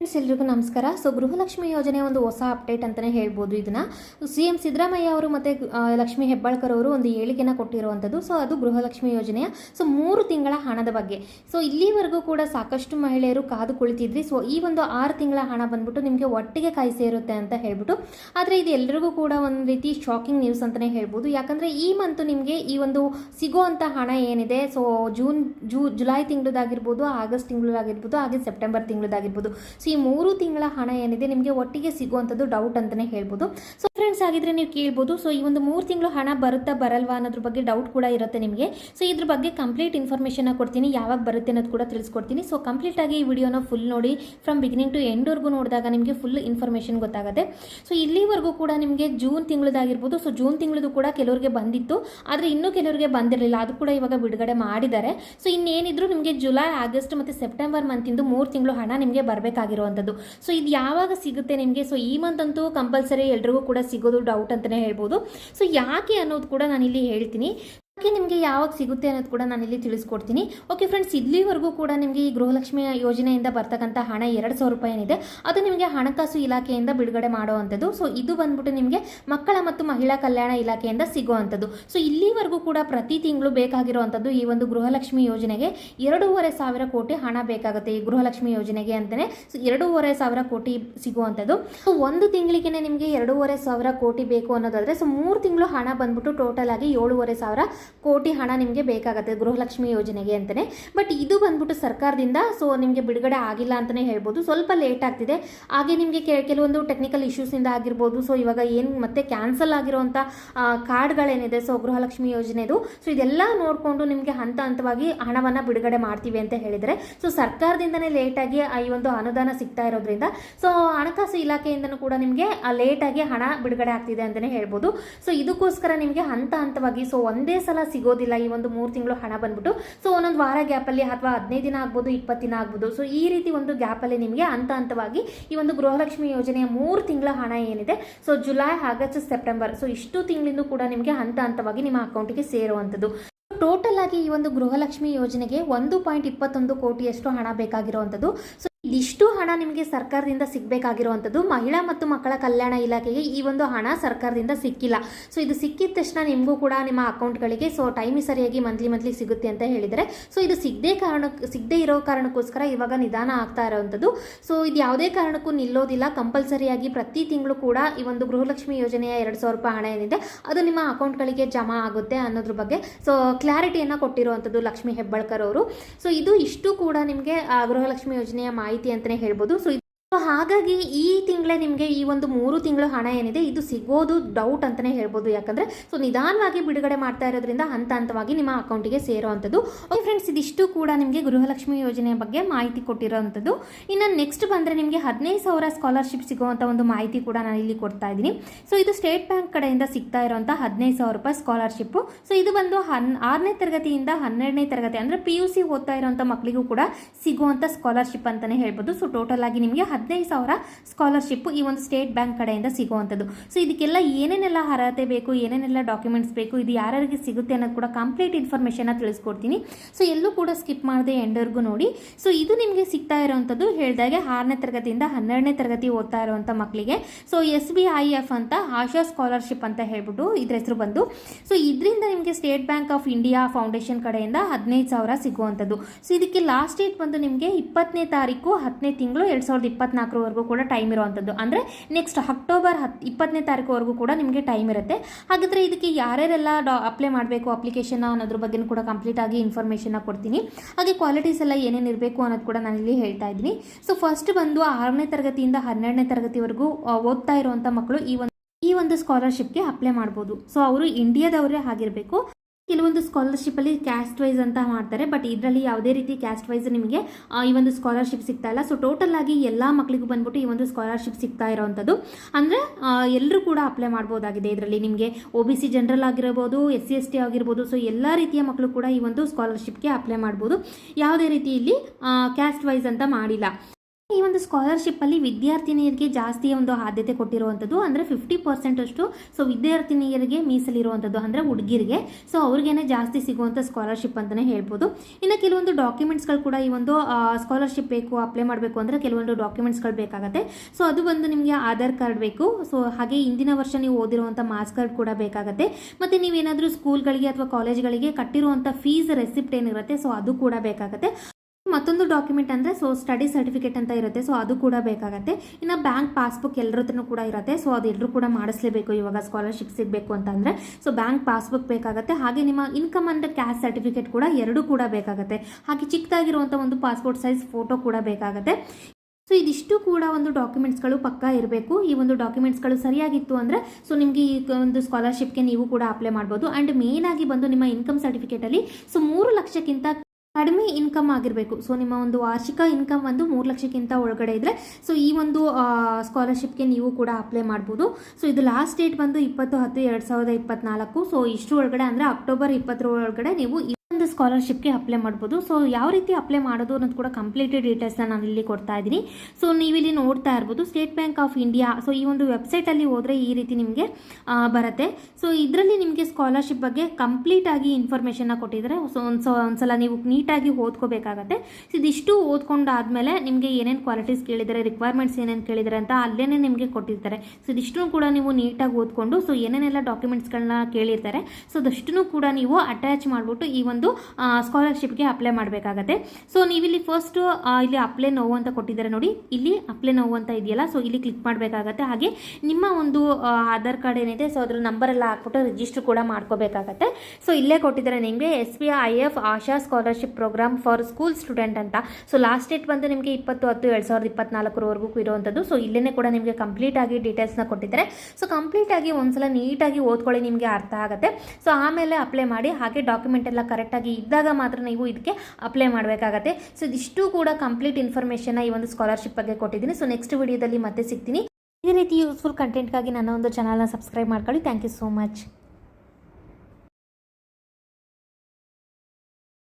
Friends ಎಲ್ರಿಗೂ ನಮಸ್ಕಾರ. So Gruhalakshmi ಯೋಜನೆ ಒಂದು ಹೊಸ ಅಪ್ಡೇಟ್ ಅಂತಲೇ ಹೇಳ್ಬೋದು ಇದನ್ನ. ಸಿ ಎಂ ಸಿದ್ದರಾಮಯ್ಯ ಅವರು ಮತ್ತು ಲಕ್ಷ್ಮಿ ಹೆಬ್ಬಾಳ್ಕರ್ ಅವರು ಒಂದು ಹೇಳಿಕೆನ ಕೊಟ್ಟಿರುವಂಥದ್ದು ಸೊ ಅದು ಗೃಹಲಕ್ಷ್ಮಿ ಯೋಜನೆಯ ಸೊ ಮೂರು ತಿಂಗಳ ಹಣದ ಬಗ್ಗೆ. ಸೊ ಇಲ್ಲಿವರೆಗೂ ಕೂಡ ಸಾಕಷ್ಟು ಮಹಿಳೆಯರು ಕಾದು ಕುಳಿತಿದ್ರಿ. ಸೊ ಈ ಒಂದು ಆರು ತಿಂಗಳ ಹಣ ಬಂದ್ಬಿಟ್ಟು ನಿಮಗೆ ಒಟ್ಟಿಗೆ ಕೈ ಸೇರುತ್ತೆ ಅಂತ ಹೇಳ್ಬಿಟ್ಟು. ಆದರೆ ಇದು ಎಲ್ರಿಗೂ ಕೂಡ ಒಂದು ರೀತಿ ಶಾಕಿಂಗ್ ನ್ಯೂಸ್ ಅಂತಲೇ ಹೇಳ್ಬೋದು. ಯಾಕಂದರೆ ಈ ಮಂತು ನಿಮಗೆ ಈ ಒಂದು ಸಿಗುವಂಥ ಹಣ ಏನಿದೆ? ಸೊ ಜೂನ್ ಜೂ ಜುಲೈ ತಿಂಗಳದಾಗಿರ್ಬೋದು ಆಗಸ್ಟ್ ತಿಂಗಳದಾಗಿರ್ಬೋದು ಹಾಗೆ ಸೆಪ್ಟೆಂಬರ್ ತಿಂಗಳದಾಗಿರ್ಬೋದು ಸೊ ಈ ಮೂರು ತಿಂಗಳ ಹಣ ಏನಿದೆ ನಿಮಗೆ ಒಟ್ಟಿಗೆ ಸಿಗುವಂಥದ್ದು ಡೌಟ್ ಅಂತಲೇ ಹೇಳ್ಬೋದು. ಸೊ ಫ್ರೆಂಡ್ಸ್ ಆಗಿದ್ರೆ ನೀವು ಕೇಳ್ಬೋದು. ಸೊ ಈ ಒಂದು ಮೂರು ತಿಂಗಳು ಹಣ ಬರುತ್ತಾ ಬರಲ್ವಾ ಅನ್ನೋದ್ರ ಬಗ್ಗೆ ಡೌಟ್ ಕೂಡ ಇರುತ್ತೆ ನಿಮಗೆ. ಸೊ ಇದ್ರ ಬಗ್ಗೆ ಕಂಪ್ಲೀಟ್ ಇನ್ಫಾರ್ಮೇಷನ್ ಕೊಡ್ತೀನಿ. ಯಾವಾಗ ಬರುತ್ತೆ ಅನ್ನೋದು ಕೂಡ ತಿಳಿಸ್ಕೊಡ್ತೀನಿ. ಸೊ ಕಂಪ್ಲೀಟ್ ಆಗಿ ಈ ವಿಡಿಯೋನ ಫುಲ್ ನೋಡಿ ಫ್ರಮ್ ಬಿಗಿನಿಂಗ್ ಟು ಎಂಡ್ವರೆಗೂ ನೋಡಿದಾಗ ನಿಮಗೆ ಫುಲ್ ಇನ್ಫಾರ್ಮೇಷನ್ ಗೊತ್ತಾಗುತ್ತೆ. ಸೊ ಇಲ್ಲಿವರೆಗೂ ಕೂಡ ನಿಮಗೆ ಜೂನ್ ತಿಂಗಳದಾಗಿರ್ಬೋದು. ಸೊ ಜೂನ್ ತಿಂಗಳದು ಕೂಡ ಕೆಲವರಿಗೆ ಬಂದಿತ್ತು. ಆದರೆ ಇನ್ನೂ ಕೆಲವರಿಗೆ ಬಂದಿರಲಿಲ್ಲ. ಅದು ಕೂಡ ಇವಾಗ ಬಿಡುಗಡೆ ಮಾಡಿದ್ದಾರೆ. ಸೊ ಇನ್ನೇನಿದ್ರು ನಿಮಗೆ ಜುಲೈ ಆಗಸ್ಟ್ ಮತ್ತು ಸೆಪ್ಟೆಂಬರ್ ಮಂತಿಂದು ಮೂರು ತಿಂಗಳು ಹಣ ನಿಮಗೆ ಬರಬೇಕಾಗಿರುವಂಥದ್ದು ಸೊ ಇದು ಯಾವಾಗ ಸಿಗುತ್ತೆ ನಿಮಗೆ? ಸೊ ಈ ಮಂತ್ ಅಂತೂ ಕಂಪಲ್ಸರಿ ಎಲ್ರಿಗೂ ಕೂಡ ಸಿಗೋದು ಡೌಟ್ ಅಂತಲೇ ಹೇಳ್ಬೋದು. ಸೊ ಯಾಕೆ ಅನ್ನೋದು ಕೂಡ ನಾನಿಲ್ಲಿ ಹೇಳ್ತೀನಿ. ಯಾಕೆ ನಿಮಗೆ ಯಾವಾಗ ಸಿಗುತ್ತೆ ಅನ್ನೋದು ಕೂಡ ನಾನು ಇಲ್ಲಿ ತಿಳಿಸ್ಕೊಡ್ತೀನಿ. ಓಕೆ ಫ್ರೆಂಡ್ಸ್ ಇಲ್ಲಿವರೆಗೂ ಕೂಡ ನಿಮಗೆ ಈ ಗೃಹಲಕ್ಷ್ಮಿ ಯೋಜನೆಯಿಂದ ಬರ್ತಕ್ಕಂಥ ಹಣ ಎರಡು ಸಾವಿರ ರೂಪಾಯಿ ಏನಿದೆ, ಅದು ನಿಮಗೆ ಹಣಕಾಸು ಇಲಾಖೆಯಿಂದ ಬಿಡುಗಡೆ ಮಾಡುವಂಥದ್ದು. ಸೊ ಇದು ಬಂದ್ಬಿಟ್ಟು ನಿಮಗೆ ಮಕ್ಕಳ ಮತ್ತು ಮಹಿಳಾ ಕಲ್ಯಾಣ ಇಲಾಖೆಯಿಂದ ಸಿಗುವಂಥದ್ದು. ಸೊ ಇಲ್ಲಿವರೆಗೂ ಕೂಡ ಪ್ರತಿ ತಿಂಗಳು ಬೇಕಾಗಿರುವಂಥದ್ದು ಈ ಒಂದು ಗೃಹಲಕ್ಷ್ಮಿ ಯೋಜನೆಗೆ ಎರಡೂವರೆ ಸಾವಿರ ಕೋಟಿ ಹಣ ಬೇಕಾಗುತ್ತೆ ಈ ಗೃಹಲಕ್ಷ್ಮಿ ಯೋಜನೆಗೆ ಅಂತಲೇ ಸೊ ಎರಡೂವರೆ ಸಾವಿರ ಕೋಟಿ ಸಿಗುವಂಥದ್ದು. ಸೊ ಒಂದು ತಿಂಗಳಿಗೆ ನಿಮಗೆ ಎರಡೂವರೆ ಸಾವಿರ ಕೋಟಿ ಬೇಕು ಅನ್ನೋದಾದರೆ ಸೊ ಮೂರು ತಿಂಗಳು ಹಣ ಬಂದ್ಬಿಟ್ಟು ಟೋಟಲ್ ಆಗಿ ಏಳುವರೆ ಸಾವಿರ ಕೋಟಿ ಹಣ ನಿಮಗೆ ಬೇಕಾಗುತ್ತೆ ಗೃಹಲಕ್ಷ್ಮಿ ಯೋಜನೆಗೆ ಅಂತಾನೆ. ಬಟ್ ಇದು ಬಂದ್ಬಿಟ್ಟು ಸರ್ಕಾರದಿಂದ ಸೊ ನಿಮಗೆ ಬಿಡುಗಡೆ ಆಗಿಲ್ಲ ಅಂತಲೇ ಹೇಳ್ಬೋದು. ಸ್ವಲ್ಪ ಲೇಟ್ ಆಗ್ತಿದೆ. ಹಾಗೆ ನಿಮಗೆ ಕೆಲವೊಂದು ಟೆಕ್ನಿಕಲ್ ಇಶ್ಯೂಸಿಂದ ಆಗಿರ್ಬೋದು. ಸೊ ಇವಾಗ ಏನು ಮತ್ತೆ ಕ್ಯಾನ್ಸಲ್ ಆಗಿರುವಂಥ ಕಾರ್ಡ್ಗಳೇನಿದೆ ಸೊ ಗೃಹಲಕ್ಷ್ಮಿ ಯೋಜನೆದು. ಸೊ ಇದೆಲ್ಲ ನೋಡಿಕೊಂಡು ನಿಮಗೆ ಹಂತ ಹಂತವಾಗಿ ಹಣವನ್ನು ಬಿಡುಗಡೆ ಮಾಡ್ತೀವಿ ಅಂತ ಹೇಳಿದರೆ ಸೊ ಸರ್ಕಾರದಿಂದನೇ ಲೇಟಾಗಿ ಈ ಒಂದು ಅನುದಾನ ಸಿಗ್ತಾ ಇರೋದ್ರಿಂದ ಸೊ ಹಣಕಾಸು ಇಲಾಖೆಯಿಂದನೂ ಕೂಡ ನಿಮಗೆ ಲೇಟಾಗಿ ಹಣ ಬಿಡುಗಡೆ ಆಗ್ತಿದೆ ಅಂತಲೇ ಹೇಳ್ಬೋದು. ಸೊ ಇದಕ್ಕೋಸ್ಕರ ನಿಮಗೆ ಹಂತ ಹಂತವಾಗಿ ಸೊ ಒಂದೇ ಸಲ ಸಿಗೋದಿಲ್ಲ, ಈ ಒಂದು ಮೂರು ತಿಂಗಳು ಹಣ ಬಂದ್ಬಿಟ್ಟು. ಸೊ ಒಂದೊಂದು ವಾರ ಗ್ಯಾಪಲ್ಲಿ ಅಥವಾ ಹದಿನೈದು ದಿನ ಆಗ್ಬೋದು, ಇಪ್ಪತ್ತು ದಿನ ಆಗ್ಬೋದು. ಸೊ ಈ ರೀತಿ ಒಂದು ಗ್ಯಾಪಲ್ಲಿ ನಿಮಗೆ ಹಂತ ಹಂತವಾಗಿ ಈ ಒಂದು ಗೃಹಲಕ್ಷ್ಮಿ ಯೋಜನೆಯ ಮೂರು ತಿಂಗಳ ಹಣ ಏನಿದೆ so July August September so ಇಷ್ಟು ತಿಂಗಳಿಂದ ಕೂಡ ನಿಮಗೆ ಹಂತ ಹಂತವಾಗಿ ನಿಮ್ಮ ಅಕೌಂಟಿಗೆ ಸೇರುವಂಥದ್ದು. ಟೋಟಲ್ ಆಗಿ ಈ ಒಂದು ಗೃಹಲಕ್ಷ್ಮಿ ಯೋಜನೆಗೆ ಒಂದು ಪಾಯಿಂಟ್ ಇಪ್ಪತ್ತೊಂದು ಕೋಟಿಯಷ್ಟು ಹಣ ಬೇಕಾಗಿರುವಂಥದ್ದು. ಸೊ ಇದಿಷ್ಟು ಹಣ ನಿಮಗೆ ಸರ್ಕಾರದಿಂದ ಸಿಗಬೇಕಾಗಿರುವಂಥದ್ದು ಮಹಿಳಾ ಮತ್ತು ಮಕ್ಕಳ ಕಲ್ಯಾಣ ಇಲಾಖೆಗೆ ಈ ಒಂದು ಹಣ ಸರ್ಕಾರದಿಂದ ಸಿಕ್ಕಿಲ್ಲ. ಸೊ ಇದು ಸಿಕ್ಕಿದ ತಕ್ಷಣ ನಿಮಗೂ ಕೂಡ ನಿಮ್ಮ ಅಕೌಂಟ್ಗಳಿಗೆ ಸೊ ಟೈಮ್ ಸರಿಯಾಗಿ ಮಂತ್ಲಿ ಮಂತ್ಲಿ ಸಿಗುತ್ತೆ ಅಂತ ಹೇಳಿದರೆ ಸೊ ಇದು ಸಿಗದೇ ಕಾರಣಕ್ಕೆ ಸಿಗದೇ ಇರೋ ಕಾರಣಕ್ಕೋಸ್ಕರ ಇವಾಗ ನಿಧಾನ ಆಗ್ತಾ ಇರೋವಂಥದ್ದು. ಸೊ ಇದು ಯಾವುದೇ ಕಾರಣಕ್ಕೂ ನಿಲ್ಲೋದಿಲ್ಲ. ಕಂಪಲ್ಸರಿಯಾಗಿ ಪ್ರತಿ ತಿಂಗಳು ಕೂಡ ಈ ಒಂದು ಗೃಹಲಕ್ಷ್ಮಿ ಯೋಜನೆಯ ಎರಡು ಸಾವಿರ ರೂಪಾಯಿ ಹಣ ಏನಿದೆ, ಅದು ನಿಮ್ಮ ಅಕೌಂಟ್ಗಳಿಗೆ ಜಮಾ ಆಗುತ್ತೆ ಅನ್ನೋದ್ರ ಬಗ್ಗೆ, ಸೊ ಕ್ಲಾರಿಟಿಯನ್ನು ಕೊಟ್ಟಿರುವಂಥದ್ದು ಲಕ್ಷ್ಮಿ ಹೆಬ್ಬಾಳ್ಕರ್ ಅವರು. ಸೊ ಇದು ಇಷ್ಟು ಕೂಡ ನಿಮಗೆ ಗೃಹಲಕ್ಷ್ಮಿ ಯೋಜನೆಯ ಮಾಹಿತಿ ಅಂತಲೇ ಹೇಳ್ಬೋದು ಸೊ ಸೊ ಹಾಗಾಗಿ ಈ ತಿಂಗಳೇ ನಿಮಗೆ ಈ ಒಂದು ಮೂರು ತಿಂಗಳು ಹಣ ಏನಿದೆ, ಇದು ಸಿಗೋದು ಡೌಟ್ ಅಂತಲೇ ಹೇಳ್ಬೋದು. ಯಾಕಂದರೆ ಸೊ ನಿಧಾನವಾಗಿ ಬಿಡುಗಡೆ ಮಾಡ್ತಾ ಇರೋದ್ರಿಂದ ಹಂತ ಹಂತವಾಗಿ ನಿಮ್ಮ ಅಕೌಂಟಿಗೆ ಸೇರೋವಂಥದ್ದು. ಓಕೆ ಫ್ರೆಂಡ್ಸ್ ಇದಿಷ್ಟು ಕೂಡ ನಿಮಗೆ ಗೃಹಲಕ್ಷ್ಮಿ ಯೋಜನೆಯ ಬಗ್ಗೆ ಮಾಹಿತಿ ಕೊಟ್ಟಿರೋವಂಥದ್ದು. ಇನ್ನು ನೆಕ್ಸ್ಟ್ ಬಂದರೆ ನಿಮಗೆ ಹದಿನೈದು ಸಾವಿರ ಸ್ಕಾಲರ್ಶಿಪ್ ಸಿಗುವಂಥ ಒಂದು ಮಾಹಿತಿ ಕೂಡ ನಾನು ಇಲ್ಲಿ ಕೊಡ್ತಾ ಇದ್ದೀನಿ. ಸೊ ಇದು ಸ್ಟೇಟ್ ಬ್ಯಾಂಕ್ ಕಡೆಯಿಂದ ಸಿಗ್ತಾ ಇರುವಂಥ ಹದಿನೈದು ಸಾವಿರ ರೂಪಾಯಿ ಸ್ಕಾಲರ್ಶಿಪ್ಪು ಸೊ ಇದು ಬಂದು ಹನ್, ಆರನೇ ತರಗತಿಯಿಂದ ಹನ್ನೆರಡನೇ ತರಗತಿ, ಅಂದರೆ ಪಿ ಯು ಸಿ ಓದ್ತಾ ಇರೋವಂಥ ಮಕ್ಕಳಿಗೂ ಕೂಡ ಸಿಗುವಂಥ ಸ್ಕಾಲರ್ಶಿಪ್ ಅಂತಲೇ ಹೇಳ್ಬೋದು. ಸೊ ಟೋಟಲ್ ಆಗಿ ನಿಮಗೆ ಹದಿನೈದು ಸಾವಿರ ಸ್ಕಾಲರ್ಶಿಪ್ ಈ ಒಂದು ಸ್ಟೇಟ್ ಬ್ಯಾಂಕ್ ಕಡೆಯಿಂದ ಸಿಗುವಂಥದ್ದು. ಸೊ, ಇದಕ್ಕೆಲ್ಲ ಏನೇನೆಲ್ಲ ಅರ್ಹತೆ ಬೇಕು, ಏನೇನೆಲ್ಲ ಡಾಕ್ಯುಮೆಂಟ್ಸ್ ಬೇಕು, ಇದು ಯಾರ್ಯಾರಿಗೆ ಸಿಗುತ್ತೆ ಅನ್ನೋದು ಕೂಡ ಕಂಪ್ಲೀಟ್ ಇನ್ಫಾರ್ಮೇಷನ್ನ ತಿಳಿಸ್ಕೊಡ್ತೀನಿ. ಸೊ, ಎಲ್ಲೂ ಕೂಡ ಸ್ಕಿಪ್ ಮಾಡದೆ ಎಂಡರ್ಗೂ ನೋಡಿ. ಸೊ, ಇದು ನಿಮಗೆ ಸಿಗ್ತಾ ಇರೋವಂಥದ್ದು ಹೇಳಿದಾಗೆ ಆರನೇ ತರಗತಿಯಿಂದ ಹನ್ನೆರಡನೇ ತರಗತಿ ಓದ್ತಾ ಇರುವಂಥ ಮಕ್ಕಳಿಗೆ so, S B I F ಅಂತ, ಆಶಾ ಸ್ಕಾಲರ್ಶಿಪ್ ಅಂತ ಹೇಳ್ಬಿಟ್ಟು ಇದ್ರ ಹೆಸರು ಬಂದು. ಸೊ, ಇದರಿಂದ ನಿಮಗೆ State Bank of India Foundation ಕಡೆಯಿಂದ ಹದಿನೈದು ಸಾವಿರ ಸಿಗುವಂಥದ್ದು. ಸೊ, ಇದಕ್ಕೆ ಲಾಸ್ಟ್ ಡೇಟ್ ಬಂದು ನಿಮಗೆ ಇಪ್ಪತ್ತನೇ ತಾರೀಕು, ಹತ್ತನೇ ತಿಂಗಳು ಎರಡು ಸಾವಿರದ ಇಪ್ಪತ್ನಾಲ್ಕರವರೆಗೂ ಕೂಡ ಟೈಮ್ ಇರುವಂಥದ್ದು ಅಂದರೆ ನೆಕ್ಸ್ಟ್ ಅಕ್ಟೋಬರ್ ಹತ್ತು ಇಪ್ಪತ್ತನೇ ತಾರೀಕುವರೆಗೂ ಕೂಡ ನಿಮಗೆ ಟೈಮ್ ಇರುತ್ತೆ. ಹಾಗಾದರೆ ಇದಕ್ಕೆ ಯಾರ್ಯಾರೆಲ್ಲ ಡಾ ಅಪ್ಲೈ ಮಾಡಬೇಕು ಅಪ್ಲಿಕೇಶನ್ ಅನ್ನೋದ್ರ ಬಗ್ಗೆನೂ ಕೂಡ ಕಂಪ್ಲೀಟ್ ಆಗಿ ಇನ್ಫಾರ್ಮೇಷನ್ನ ಕೊಡ್ತೀನಿ. ಹಾಗೆ ಕ್ವಾಲಿಟೀಸ್ ಎಲ್ಲ ಏನೇನು ಇರಬೇಕು ಅನ್ನೋದು ಕೂಡ ನಾನು ಇಲ್ಲಿ ಹೇಳ್ತಾ ಇದ್ದೀನಿ. ಸೊ ಫಸ್ಟ್ ಬಂದು ಆರನೇ ತರಗತಿಯಿಂದ ಹನ್ನೆರಡನೇ ತರಗತಿವರೆಗೂ ಓದ್ತಾ ಇರುವಂಥ ಮಕ್ಕಳು ಈ ಒಂದು ಈ ಒಂದು ಸ್ಕಾಲರ್ಶಿಪ್ಗೆ ಅಪ್ಲೈ ಮಾಡ್ಬೋದು. ಸೊ ಅವರು ಇಂಡಿಯಾದವರೇ ಆಗಿರಬೇಕು. ಕೆಲವೊಂದು ಸ್ಕಾಲರ್ಶಿಪ್ಪಲ್ಲಿ ಕ್ಯಾಸ್ಟ್ ವೈಸ್ ಅಂತ ಮಾಡ್ತಾರೆ ಬಟ್ ಇದರಲ್ಲಿ ಯಾವುದೇ ರೀತಿ ಕ್ಯಾಸ್ಟ್ ವೈಸ್ ನಿಮಗೆ ಈ ಒಂದು ಸ್ಕಾಲರ್ಶಿಪ್ ಸಿಗ್ತಾ ಇಲ್ಲ. ಸೊ ಟೋಟಲ್ ಆಗಿ ಎಲ್ಲ ಮಕ್ಕಳಿಗೂ ಬಂದ್ಬಿಟ್ಟು ಈ ಒಂದು ಸ್ಕಾಲರ್ಶಿಪ್ ಸಿಗ್ತಾ ಇರೋವಂಥದ್ದು ಅಂದರೆ ಎಲ್ಲರೂ ಕೂಡ ಅಪ್ಲೈ ಮಾಡ್ಬೋದಾಗಿದೆ ಇದರಲ್ಲಿ. ನಿಮಗೆ ಒ ಬಿ ಸಿ ಜನರಲ್ ಆಗಿರ್ಬೋದು ಎಸ್ ಸಿ ಎಸ್ ಟಿ ಆಗಿರ್ಬೋದು ಸೊ ಎಲ್ಲ ರೀತಿಯ ಮಕ್ಕಳು ಕೂಡ ಈ ಒಂದು ಸ್ಕಾಲರ್ಶಿಪ್ಗೆ ಅಪ್ಲೈ ಮಾಡ್ಬೋದು. ಯಾವುದೇ ರೀತಿ ಇಲ್ಲಿ ಕ್ಯಾಸ್ಟ್ ವೈಸ್ ಅಂತ ಮಾಡಿಲ್ಲ. ಈ ಒಂದು ಸ್ಕಾಲರ್ಶಿಪ್ ಅಲ್ಲಿ ವಿದ್ಯಾರ್ಥಿನಿಯರಿಗೆ ಜಾಸ್ತಿ ಒಂದು ಆದ್ಯತೆ ಕೊಟ್ಟಿರುವಂಥದ್ದು ಅಂದರೆ ಫಿಫ್ಟಿ ಪರ್ಸೆಂಟ್ ಅಷ್ಟು ಸೊ ವಿದ್ಯಾರ್ಥಿನಿಯರಿಗೆ ಮೀಸಲಿರುವಂಥದ್ದು ಅಂದರೆ ಹುಡುಗಿರಿಗೆ. ಸೊ ಅವ್ರಿಗೇನೆ ಜಾಸ್ತಿ ಸಿಗುವಂಥ ಸ್ಕಾಲರ್ಶಿಪ್ ಅಂತಲೇ ಹೇಳ್ಬೋದು. ಇನ್ನು ಕೆಲವೊಂದು ಡಾಕ್ಯುಮೆಂಟ್ಸ್ಗಳು ಕೂಡ ಈ ಒಂದು ಸ್ಕಾಲರ್ಶಿಪ್ ಬೇಕು ಅಪ್ಲೈ ಮಾಡಬೇಕು ಅಂದರೆ ಕೆಲವೊಂದು ಡಾಕ್ಯುಮೆಂಟ್ಸ್ಗಳು ಬೇಕಾಗುತ್ತೆ. ಸೊ ಅದು ಬಂದು ನಿಮಗೆ ಆಧಾರ್ ಕಾರ್ಡ್ ಬೇಕು. ಸೊ ಹಾಗೆ ಹಿಂದಿನ ವರ್ಷ ನೀವು ಓದಿರುವಂಥ ಮಾರ್ಕ್ಸ್ ಕಾರ್ಡ್ ಕೂಡ ಬೇಕಾಗುತ್ತೆ. ಮತ್ತು ನೀವೇನಾದರೂ ಸ್ಕೂಲ್ಗಳಿಗೆ ಅಥವಾ ಕಾಲೇಜ್ಗಳಿಗೆ ಕಟ್ಟಿರುವಂಥ ಫೀಸ್ ರೆಸಿಪ್ಟ್ ಏನಿರುತ್ತೆ ಸೊ ಅದು ಕೂಡ ಬೇಕಾಗುತ್ತೆ. ಮತ್ತೊಂದು ಡಾಕ್ಯುಮೆಂಟ್ ಅಂದರೆ ಸೊ ಸ್ಟಡಿ ಸರ್ಟಿಫಿಕೇಟ್ ಅಂತ ಇರುತ್ತೆ. ಸೊ ಅದು ಕೂಡ ಬೇಕಾಗುತ್ತೆ. ಇನ್ನು ಬ್ಯಾಂಕ್ ಪಾಸ್ಬುಕ್ ಎಲ್ಲರ ಹತ್ರನೂ ಕೂಡ ಇರುತ್ತೆ. ಸೊ ಅದೆಲ್ಲರೂ ಕೂಡ ಮಾಡಿಸ್ಲೇಬೇಕು. ಇವಾಗ ಸ್ಕಾಲರ್ಶಿಪ್ ಸಿಗಬೇಕು ಅಂತಂದರೆ. ಸೊ ಬ್ಯಾಂಕ್ ಪಾಸ್ಬುಕ್ ಬೇಕಾಗುತ್ತೆ. ಹಾಗೆ ನಿಮ್ಮ ಇನ್ಕಮ್ ಅಂಡ್ ಕ್ಯಾಶ್ ಸರ್ಟಿಫಿಕೇಟ್ ಕೂಡ ಎರಡೂ ಕೂಡ ಬೇಕಾಗುತ್ತೆ. ಹಾಗೆ ಚಿಕ್ಕದಾಗಿರುವಂಥ ಒಂದು ಪಾಸ್ಪೋರ್ಟ್ ಸೈಜ್ ಫೋಟೋ ಕೂಡ ಬೇಕಾಗುತ್ತೆ. ಸೊ ಇದಿಷ್ಟು ಕೂಡ ಒಂದು ಡಾಕ್ಯುಮೆಂಟ್ಸ್ಗಳು ಪಕ್ಕಾ ಇರಬೇಕು. ಈ ಒಂದು ಡಾಕ್ಯುಮೆಂಟ್ಸ್ಗಳು ಸರಿಯಾಗಿತ್ತು ಅಂದರೆ ಸೊ ನಿಮಗೆ ಈ ಒಂದು ಸ್ಕಾಲರ್ಶಿಪ್ಗೆ ನೀವು ಕೂಡ ಅಪ್ಲೈ ಮಾಡ್ಬೋದು. ಆ್ಯಂಡ್ ಮೇನ್ ಆಗಿ ಬಂದು ನಿಮ್ಮ ಇನ್ಕಮ್ ಸರ್ಟಿಫಿಕೇಟಲ್ಲಿ ಸೊ ಮೂರು ಲಕ್ಷಕ್ಕಿಂತ ಕಡಿಮೆ ಇನ್ಕಮ್ ಆಗಿರಬೇಕು. ಸೊ ನಿಮ್ಮ ಒಂದು ವಾರ್ಷಿಕ ಇನ್ಕಮ್ ಒಂದು ಮೂರು ಲಕ್ಷಕ್ಕಿಂತ ಒಳಗಡೆ ಇದ್ದರೆ ಸೊ ಈ ಒಂದು ಸ್ಕಾಲರ್ಶಿಪ್ಗೆ ನೀವು ಕೂಡ ಅಪ್ಲೈ ಮಾಡ್ಬೋದು. ಸೊ ಇದು ಲಾಸ್ಟ್ ಡೇಟ್ ಬಂದು ಇಪ್ಪತ್ತು ಹತ್ತು ಎರಡು ಸಾವಿರದ ಇಪ್ಪತ್ನಾಲ್ಕು. ಸೊ ಇಷ್ಟು ಒಳಗಡೆ ಅಂದರೆ ಅಕ್ಟೋಬರ್ ಇಪ್ಪತ್ತರ ಒಳಗಡೆ ನೀವು ಸ್ಕಾಲರ್ಶಿಪ್ಗೆ ಅಪ್ಲೈ ಮಾಡ್ಬೋದು. ಸೊ ಯಾವ ರೀತಿ ಅಪ್ಲೈ ಮಾಡೋದು ಅನ್ನೋದು ಕೂಡ ಕಂಪ್ಲೀಟೆಡ್ ಡೀಟೇಲ್ಸ್ನ ನಾನು ಇಲ್ಲಿ ಕೊಡ್ತಾ ಇದ್ದೀನಿ. ಸೊ ನೀವಿಲ್ಲಿ ನೋಡ್ತಾ ಇರ್ಬೋದು State Bank of India so ಈ ಒಂದು ವೆಬ್ಸೈಟಲ್ಲಿ ಹೋದರೆ ಈ ರೀತಿ ನಿಮಗೆ ಬರುತ್ತೆ. ಸೊ ಇದರಲ್ಲಿ ನಿಮಗೆ ಸ್ಕಾಲರ್ಶಿಪ್ ಬಗ್ಗೆ ಕಂಪ್ಲೀಟ್ ಆಗಿ ಇನ್ಫಾರ್ಮೇಷನ್ನ ಕೊಟ್ಟಿದ್ದಾರೆ ಸೊ ಒಂದು ಸೊ, ಒಂದ್ಸಲ ನೀವು ನೀಟಾಗಿ ಓದ್ಕೋಬೇಕಾಗತ್ತೆ. ಸೊ ಇದಿಷ್ಟು ಓದ್ಕೊಂಡಾದ್ಮೇಲೆ ನಿಮಗೆ ಏನೇನು ಕ್ವಾಲಿಟೀಸ್ ಕೇಳಿದ್ದಾರೆ ರಿಕ್ವೈರ್ಮೆಂಟ್ಸ್ ಏನೇನು ಕೇಳಿದ್ದಾರೆ ಅಂತ ಅಲ್ಲೇ ನಿಮಗೆ ಕೊಟ್ಟಿರ್ತಾರೆ. ಸೊ ಇದಿಷ್ಟು ಕೂಡ ನೀವು ನೀಟಾಗಿ ಓದ್ಕೊಂಡು ಸೊ ಏನೇನೆಲ್ಲ ಡಾಕ್ಯುಮೆಂಟ್ಸ್ಗಳನ್ನ ಕೇಳಿರ್ತಾರೆ ಸೊ ಅದಷ್ಟು ಕೂಡ ನೀವು ಅಟ್ಯಾಚ್ ಮಾಡಿಬಿಟ್ಟು ಈ ಒಂದು ಸ್ಕಾಲರ್ಶಿಪ್ಗೆ ಅಪ್ಲೈ ಮಾಡಬೇಕಾಗತ್ತೆ. ಸೊ ನೀವಿಲ್ಲಿ ಫಸ್ಟ್ ಇಲ್ಲಿ ಅಪ್ಲೈ ನೋವು ಅಂತ ಕೊಟ್ಟಿದ್ದಾರೆ ನೋಡಿ. ಇಲ್ಲಿ ಅಪ್ಲೈ ನೋವು ಅಂತ ಇದೆಯಲ್ಲ ಸೊ ಇಲ್ಲಿ ಕ್ಲಿಕ್ ಮಾಡಬೇಕಾಗತ್ತೆ. ಹಾಗೆ ನಿಮ್ಮ ಒಂದು ಆಧಾರ್ ಕಾರ್ಡ್ ಏನಿದೆ ಸೊ ಅದ್ರ ನಂಬರ್ ಎಲ್ಲ ಹಾಕ್ಬಿಟ್ಟು ರಿಜಿಸ್ಟರ್ ಕೂಡ ಮಾಡ್ಕೋಬೇಕಾಗತ್ತೆ. ಸೊ ಇಲ್ಲೇ ಕೊಟ್ಟಿದ್ದಾರೆ ನಿಮಗೆ S B I F Asha scholarship program for school student ಅಂತ. ಸೊ ಲಾಸ್ಟ್ ಡೇಟ್ ಬಂದು ನಿಮಗೆ ಇಪ್ಪತ್ತು ಹತ್ತು ಎರಡು ಸಾವಿರದ ಇಪ್ಪತ್ನಾಲ್ಕರವರೆಗೂ ಇರುವಂಥದ್ದು. ಸೊ ಇಲ್ಲೇ ಕೂಡ ನಿಮಗೆ ಕಂಪ್ಲೀಟ್ ಆಗಿ ಡೀಟೇಲ್ಸ್ನ ಕೊಟ್ಟಿದ್ದಾರೆ. ಸೊ ಕಂಪ್ಲೀಟ್ ಆಗಿ ಒಂದ್ಸಲ ನೀಟಾಗಿ ಓದ್ಕೊಳ್ಳಿ ನಿಮಗೆ ಅರ್ಥ ಆಗುತ್ತೆ. ಸೊ ಆಮೇಲೆ ಅಪ್ಲೈ ಮಾಡಿ, ಹಾಗೆ ಡಾಕ್ಯುಮೆಂಟ್ ಎಲ್ಲ ಕರೆಕ್ಟಾಗಿ ಇದ್ದಾಗ ಮಾತ್ರ ನೀವು ಇದಕ್ಕೆ ಅಪ್ಲೈ ಮಾಡಬೇಕಾಗತ್ತೆ. ಸೊ ಇದಿಷ್ಟು ಕೂಡ ಕಂಪ್ಲೀಟ್ ಇನ್ಫಾರ್ಮೇಷನ್ನ ಈ ಒಂದು ಸ್ಕಾಲರ್ಶಿಪ್ ಬಗ್ಗೆ ಕೊಟ್ಟಿದ್ದೀನಿ. ಸೊ ನೆಕ್ಸ್ಟ್ ವಿಡಿಯೋದಲ್ಲಿ ಮತ್ತೆ ಸಿಗ್ತೀನಿ. ಇದೇ ರೀತಿ ಯೂಸ್ಫುಲ್ ಕಂಟೆಂಟ್ಗಾಗಿ ನನ್ನ ಒಂದು ಚಾನಲ್ನ ಸಬ್ಸ್ಕ್ರೈಬ್ ಮಾಡ್ಕೊಳ್ಳಿ. Thank you so much